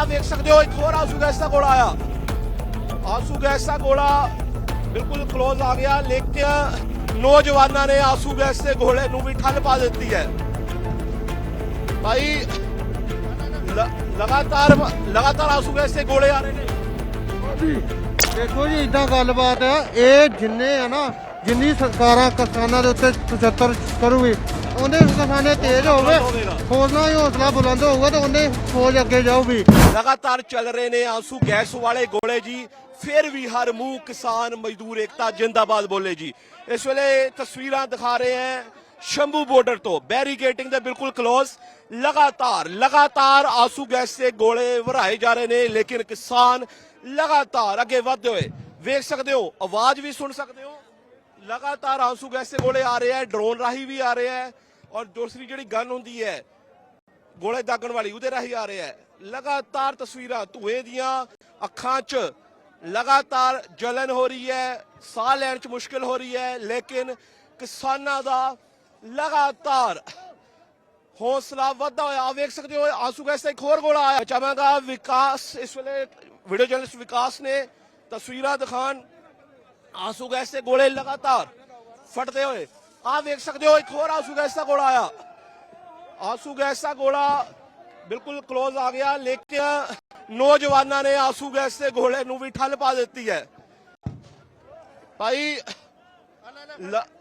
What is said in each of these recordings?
ਆਹ ਵੇਖ ਸਕਦੇ ਹੋ, ਇੱਕ ਹੋਰ ਆਸੂ ਗੈਸ ਦਾ ਗੋਲਾ ਆਇਆ। ਆਸੂ ਗੈਸ ਦਾ ਗੋਲਾ ਬਿਲਕੁਲ ক্লোਜ਼ ਆ ਗਿਆ, ਲੇਕਿਨ ਨੌਜਵਾਨਾਂ ਨੇ ਆਸੂ ਗੈਸ ਦੇ ਗੋਲੇ ਨੂੰ ਵੀ ਠੱਲ ਪਾ ਦਿੱਤੀ ਹੈ। ਭਾਈ ਲਗਾਤਾਰ ਲਗਾਤਾਰ ਆਸੂ ਗੈਸ ਦੇ ਗੋਲੇ ਆ ਰਹੇ ਨੇ। ਦੇਖੋ ਜੀ ਇਦਾਂ ਗੱਲਬਾਤ ਆ ਇਹ ਜਿੰਨੇ ਆ ਨਾ ਜਿੰਨੀ ਸਰਕਾਰਾਂ ਕਿਸਾਨਾਂ ਦੇ ਉੱਤੇ ਤਜੱਤਰ ਕਰੂਗੀ, ਉਹਨੇ ਕਿਸਾਨੇ ਤੇਜ਼ ਹੋਵੇ ਹੋਵੇਗਾ। ਹੀ ਹੌਸਲਾ ਬੁਲੰਦ ਹੋਊਗਾ ਤੇ ਉਹਨੇ ਫੌਜ ਅੱਗੇ ਜਾਊਗੀ ਲਗਾਤਾਰ ਚੱਲ ਰਹੇ ਨੇ ਆਂਸੂ, ਗੈਸ ਵਾਲੇ ਗੋਲੇ ਜੀ, ਫਿਰ ਵੀ ਹਰ ਮੂੰਹ ਕਿਸਾਨ ਮਜ਼ਦੂਰ ਏਕਤਾ, ਜਿੰਦਾਬਾਦ ਬੋਲੇ ਜੀ ਇਸ ਵੇਲੇ ਤਸਵੀਰਾਂ ਦਿਖਾ ਰਹੇ ਹੈ ਸ਼ੰਭੂ ਬਾਰਡਰ ਤੋਂ ਬੈਰੀਕੇਟਿੰਗ ਦੇ ਬਿਲਕੁਲ ਕਲੋਜ ਲਗਾਤਾਰ ਲਗਾਤਾਰ ਆਸੂ, ਗੈਸ ਦੇ ਗੋਲੇ ਵਰਾਏ ਜਾ ਰਹੇ ਨੇ, ਲੇਕਿਨ ਕਿਸਾਨ ਲਗਾਤਾਰ ਅੱਗੇ ਵਧਦੇ ਹੋਏ, ਵੇਖ ਸਕਦੇ ਹੋ, ਆਵਾਜ਼ ਵੀ ਸੁਣ ਸਕਦੇ ਹੋ ਲਗਾਤਾਰ ਆਂਸੂ ਗੈਸ ਦੇ ਗੋਲੇ ਆ ਰਹੇ ਹੈ, ਡਰੋਨ ਰਾਹੀਂ ਵੀ ਆ ਰਹੇ ਹੈ ਔਰ ਦੂਸਰੀ ਜਿਹੜੀ ਗਨ ਹੁੰਦੀ ਹੈ, ਗੋਲੇ ਦਾਗਣ ਵਾਲੀ ਉਹਦੇ ਰਾਹੀਂ ਆ ਰਿਹਾ ਹੈ। ਲਗਾਤਾਰ ਤਸਵੀਰਾਂ ਧੂਏ ਦੀਆਂ ਅੱਖਾਂ 'ਚ ਲਗਾਤਾਰ ਜਲਨ ਹੋ ਰਹੀ ਹੈ, ਸਾਹ ਲੈਣ 'ਚ ਮੁਸ਼ਕਲ ਹੋ ਰਹੀ ਹੈ, ਲੇਕਿਨ ਕਿਸਾਨਾਂ ਦਾ ਲਗਾਤਾਰ ਹੌਸਲਾ ਵਧਦਾ ਹੋਇਆ, ਆਹ ਵੇਖ ਸਕਦੇ ਹੋ ਆਸੂ ਗੈਸ ਦਾ ਇੱਕ ਹੋਰ ਗੋਲਾ ਆਇਆ। ਚਾਹਾਂਗਾ ਵਿਕਾਸ, ਇਸ ਵੇਲੇ ਵੀਡੀਓ ਜਰਨਲਿਸਟ ਵਿਕਾਸ ਨੇ ਤਸਵੀਰਾਂ ਦਿਖਾਣ ਆਂਸੂ ਗੈਸ ਦੇ ਗੋਲੇ ਲਗਾਤਾਰ ਫਟਦੇ ਹੋਏ ਆਹ ਵੇਖ ਸਕਦੇ ਹੋ ਇੱਕ ਹੋਰ ਆਂਸੂ ਗੈਸ ਦਾ ਗੋਲਾ ਆਇਆ ਆਂਸੂ ਗੈਸ ਦਾ ਗੋਲਾ ਬਿਲਕੁਲ ক্লোਜ਼ ਆ ਗਿਆ ਲੇਕਿਨ ਨੌਜਵਾਨਾਂ ਨੇ ਆਂਸੂ ਗੈਸ ਦੇ ਗੋਲੇ ਨੂੰ ਵੀ ਠੱਲ ਪਾ ਦਿੱਤੀ ਹੈ ਭਾਈ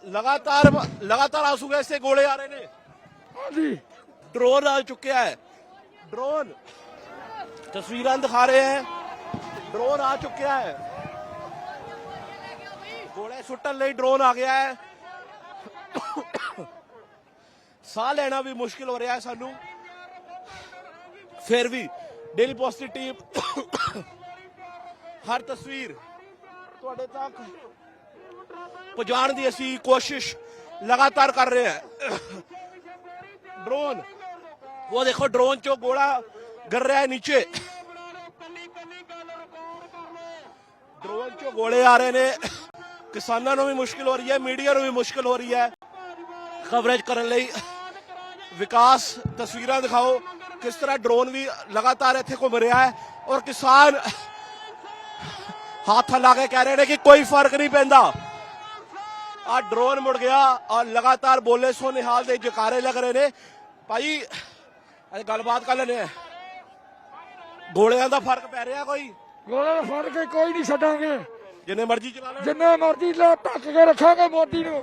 ਲਗਾਤਾਰ ਲਗਾਤਾਰ ਆਂਸੂ ਗੈਸ ਦੇ ਗੋਲੇ ਆ ਰਹੇ ਨੇ ਜੀ ਡਰੋਨ ਆ ਚੁੱਕਿਆ ਹੈ ਡਰੋਨ ਤਸਵੀਰਾਂ ਦਿਖਾ ਰਹੇ ਹੈ ਡਰੋਨ ਆ ਚੁੱਕਿਆ ਹੈ ਗੋਲੇ ਸੁੱਟਣ ਲਈ ਡਰੋਨ ਆ ਗਿਆ ਹੈ। ਸਾਹ ਲੈਣਾ ਵੀ ਮੁਸ਼ਕਿਲ ਹੋ ਰਿਹਾ ਹੈ ਸਾਨੂੰ। ਫਿਰ ਵੀ ਡੇਲੀ ਪੋਜ਼ਿਟਿਵ ਟੀਮ ਹਰ ਤਸਵੀਰ ਤੁਹਾਡੇ ਤੱਕ ਪਹੁੰਚਾਉਣ ਦੀ ਅਸੀਂ ਕੋਸ਼ਿਸ਼ ਲਗਾਤਾਰ ਕਰ ਰਹੇ ਹਾਂ। ਡਰੋਨ ਉਹ ਦੇਖੋ ਡਰੋਨ ਚੋਂ ਗੋਲਾ ਗਿਰ ਰਿਹਾ ਹੈ ਨੀਚੇ। ਡਰੋਨ ਚੋਂ ਗੋਲੇ ਆ ਰਹੇ ਨੇ। ਕਿਸਾਨਾਂ ਨੂੰ ਵੀ ਮੁਸ਼ਕਿਲ ਹੋ ਰਹੀ ਹੈ, ਮੀਡੀਆ ਨੂੰ ਵੀ ਮੁਸ਼ਕਿਲ ਹੋ ਰਹੀ ਹੈ। ਕਵਰੇਜ ਕਰਨ ਲਈ ਵਿਕਾਸ ਤਸਵੀਰਾਂ ਦਿਖਾਓ, ਕਿਸ ਤਰ੍ਹਾਂ ਡਰੋਨ ਵੀ ਲਗਾਤਾਰ ਇੱਥੇ ਘੁੰਮ ਰਿਹਾ ਹੈ ਔਰ ਕਿਸਾਨ ਹੱਥ ਲਾ ਕੇ ਕਹਿ ਰਹੇ ਨੇ ਕਿ ਕੋਈ ਫ਼ਰਕ ਨਹੀਂ ਪੈਂਦਾ। ਆ ਡਰੋਨ ਮੁੜ ਗਿਆ ਔਰ ਲਗਾਤਾਰ ਬੋਲੇ ਸੋ ਨਿਹਾਲ ਦੇ ਜਕਾਰੇ ਲੱਗ ਰਹੇ ਨੇ। ਭਾਈ ਗੱਲਬਾਤ ਕਰ ਲੈਣੇ ਆ। ਗੋਲਿਆਂ ਦਾ ਫ਼ਰਕ ਪੈ ਰਿਹਾ ਕੋਈ? ਗੋਲਿਆਂ ਦਾ ਫ਼ਰਕ ਕੋਈ ਨਹੀਂ ਛੱਡਾਂਗੇ। ਜਿੰਨੇ ਮਰਜ਼ੀ ਚਲਾ ਲੈਣ। ਜਿੰਨੇ ਮਰਜ਼ੀ ਲੈ ਟੱਕ ਕੇ ਰੱਖਾਂਗੇ ਮੋਦੀ ਨੂੰ।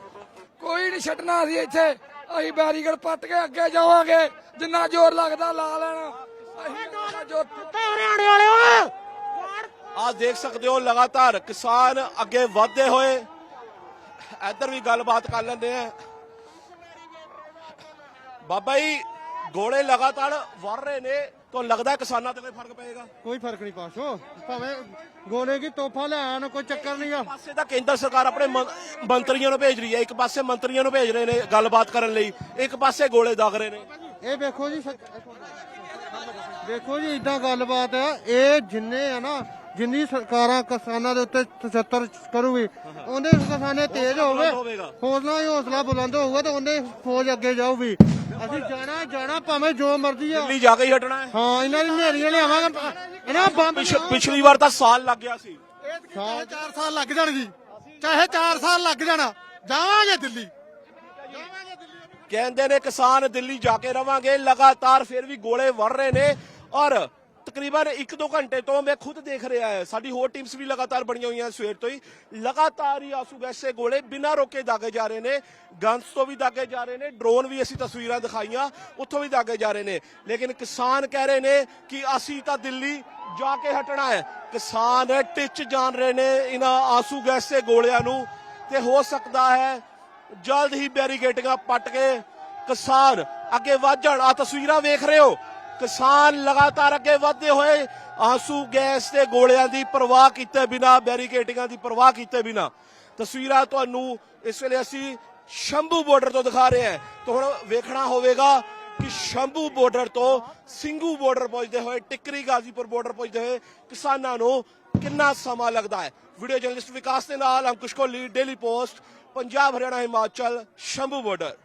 ਕੋਈ ਨਹੀਂ ਛੱਡਣਾ ਅਸੀਂ ਇੱਥੇ। ਅਸੀਂ ਬੈਰੀਕੇਡ ਪੱਟ ਕੇ ਅੱਗੇ ਜਾਵਾਂਗੇ। ਜਿੰਨਾ ਜ਼ੋਰ ਲੱਗਦਾ ਲਾ ਲੈਣਾ। ਅਸੀਂ ਹਰਿਆਣੇ ਆ ਦੇਖ ਸਕਦੇ ਹੋ ਲਗਾਤਾਰ ਕਿਸਾਨ ਅੱਗੇ ਵਧਦੇ ਹੋਏ। ਇੱਧਰ ਵੀ ਗੱਲਬਾਤ ਕਰ ਲੈਂਦੇ ਆ। ਬਾਬਾ ਜੀ ਗੋਲੇ ਲਗਾਤਾਰ ਵਰ ਰਹੇ ਨੇ। ਤਾਂ ਲੱਗਦਾ ਕਿਸਾਨਾਂ ਤੇ ਕੋਈ ਫ਼ਰਕ ਪਏਗਾ? ਕੋਈ ਫ਼ਰਕ ਨਹੀਂ ਪਾਸ਼ੋ। ਭਾਵੇਂ ਗੋਲੇ ਕੀ ਤੋਹਫਾ ਲੈ ਆਉਣ ਕੋਈ ਚੱਕਰ ਨਹੀਂ ਆ। ਪਾਸੇ ਤਾਂ ਕੇਂਦਰ ਸਰਕਾਰ ਆਪਣੇ ਮੰ- ਮੰਤਰੀਆਂ ਨੂੰ ਭੇਜ ਰਹੀ ਹੈ ਇੱਕ ਪਾਸੇ ਮੰਤਰੀਆਂ ਨੂੰ ਭੇਜ ਰਹੇ ਨੇ ਗੱਲਬਾਤ ਕਰਨ ਲਈ ਇੱਕ ਪਾਸੇ ਗੋਲੇ ਦਾਗ ਰਹੇ ਨੇ। ਇਹ ਵੇਖੋ ਜੀ ਸਰ- ਵੇਖੋ ਜੀ ਇਦਾਂ ਗੱਲਬਾਤ ਆ ਇਹ ਜਿੰਨੇ ਆ ਨਾ ਜਿੰਨੀ ਸਰਕਾਰਾਂ ਕਿਸਾਨਾਂ ਦੇ ਉੱਤੇ ਤਜੱਤਰ ਕਰੂਗੀ ਉਹਨੇ ਕਿਸਾਨੇ ਤੇਜ਼ ਹੋਵੇ ਹੋਵੇਗਾ। ਫੌਜਾਂ ਹੀ ਹੌਸਲਾ ਬੁਲੰਦ ਹੋਊਗਾ ਤੇ ਉਹਨੇ ਫੌਜ ਅੱਗੇ ਜਾਊਗੀ। ਅਸੀਂ ਜਾਣਾ ਜਾਣਾ ਭਾਵੇਂ ਜੋ ਮਰਜ਼ੀ ਆ। ਦਿੱਲੀ ਜਾ ਕੇ ਹੀ ਹਟਣਾ ਹੈ। ਹਾਂ ਇਹਨਾਂ ਦੀ ਨੇਰੀਆਂ ਲਿਆਵਾਂਗੇ ਇਹਨਾਂ ਬੰਬ ਪਿਛ- ਪਿਛਲੀ ਵਾਰ ਤਾਂ ਸਾਲ ਲੱਗ ਗਿਆ ਸੀ। ਚਾਹੇ 4 ਸਾਲ ਲੱਗ ਜਾਣ ਜੀ। ਚਾਹੇ 4 ਸਾਲ ਲੱਗ ਜਾਣਾ ਜਾਵਾਂਗੇ ਦਿੱਲੀ। ਕਹਿੰਦੇ ਨੇ ਕਿਸਾਨ ਦਿੱਲੀ ਜਾ ਕੇ ਰਵਾਂਗੇ ਲਗਾਤਾਰ ਫਿਰ ਵੀ ਗੋਲੇ ਵੜ ਰਹੇ ਨੇ। ਔਰ ਤਕਰੀਬਨ 1-2 ਘੰਟੇ ਤੋਂ ਮੈਂ ਖੁਦ ਦੇਖ ਰਿਹਾ ਹਾਂ। ਸਾਡੀ ਹੋਰ ਟੀਮਸ ਵੀ ਲਗਾਤਾਰ ਬਣੀਆਂ ਹੋਈਆਂ ਸਵੇਰ ਤੋਂ ਹੀ। ਲਗਾਤਾਰ ਹੀ ਆਸੂ ਗੈਸੇ ਗੋਲੇ ਬਿਨਾਂ ਰੋਕੇ ਦਾਗੇ ਜਾ ਰਹੇ ਨੇ। ਗਨਸ ਤੋਂ ਵੀ ਦਾਗੇ ਜਾ ਰਹੇ ਨੇ। ਡਰੋਨ ਵੀ ਅਸੀਂ ਤਸਵੀਰਾਂ ਦਿਖਾਈਆਂ, ਉੱਥੋਂ ਵੀ ਦਾਗੇ ਜਾ ਰਹੇ ਨੇ। ਲੇਕਿਨ ਕਿਸਾਨ ਕਹਿ ਰਹੇ ਨੇ ਕਿ ਅਸੀਂ ਤਾਂ ਦਿੱਲੀ ਜਾ ਕੇ ਹਟਣਾ ਹੈ। ਕਿਸਾਨ ਟਿੱਚ ਜਾਣ ਰਹੇ ਨੇ ਇਹਨਾਂ ਆਸੂ ਗੈਸ ਦੇ ਗੋਲਿਆਂ ਨੂੰ। ਤੇ ਹੋ ਸਕਦਾ ਹੈ ਜਲਦ ਹੀ ਬੈਰੀਕੇਟਿੰਗਾਂ ਪੱਟ ਕੇ ਕਿਸਾਨ ਅੱਗੇ ਵਧ ਜਾਣ। ਆ ਤਸਵੀਰਾਂ ਵੇਖ ਰਹੇ ਹੋ। ਕਿਸਾਨ ਲਗਾਤਾਰ ਅੱਗੇ ਵਧਦੇ ਹੋਏ ਆਂਸੂ, ਗੈਸ ਦੇ ਗੋਲਿਆਂ ਦੀ ਪਰਵਾਹ ਕੀਤੇ ਬਿਨਾ, ਬੈਰੀਕੇਟਿੰਗਾਂ ਦੀ ਪਰਵਾਹ ਕੀਤੇ ਬਿਨਾ। ਤਸਵੀਰਾਂ ਤੁਹਾਨੂੰ ਇਸ ਵੇਲੇ ਅਸੀਂ ਸ਼ੰਭੂ ਬਾਰਡਰ ਤੋਂ ਦਿਖਾ ਰਹੇ ਹਾਂ। ਤਾਂ ਹੁਣ ਵੇਖਣਾ ਹੋਵੇਗਾ ਕਿ ਸ਼ੰਭੂ ਬਾਰਡਰ ਤੋਂ ਸਿੰਘੂ ਬਾਰਡਰ ਪਹੁੰਚਦੇ ਹੋਏ, ਟਿੱਕਰੀ ਗਾਜ਼ੀਪੁਰ ਬਾਰਡਰ ਪਹੁੰਚਦੇ ਹੋਏ ਕਿਸਾਨਾਂ ਨੂੰ ਕਿੰਨਾ ਸਮਾਂ ਲੱਗਦਾ ਹੈ? ਵੀਡੀਓ ਜਰਨਲਿਸਟ ਵਿਕਾਸ ਦੇ ਨਾਲ Ankush Kohli daily post Punjab, Haryana, Himachal, Shambhu border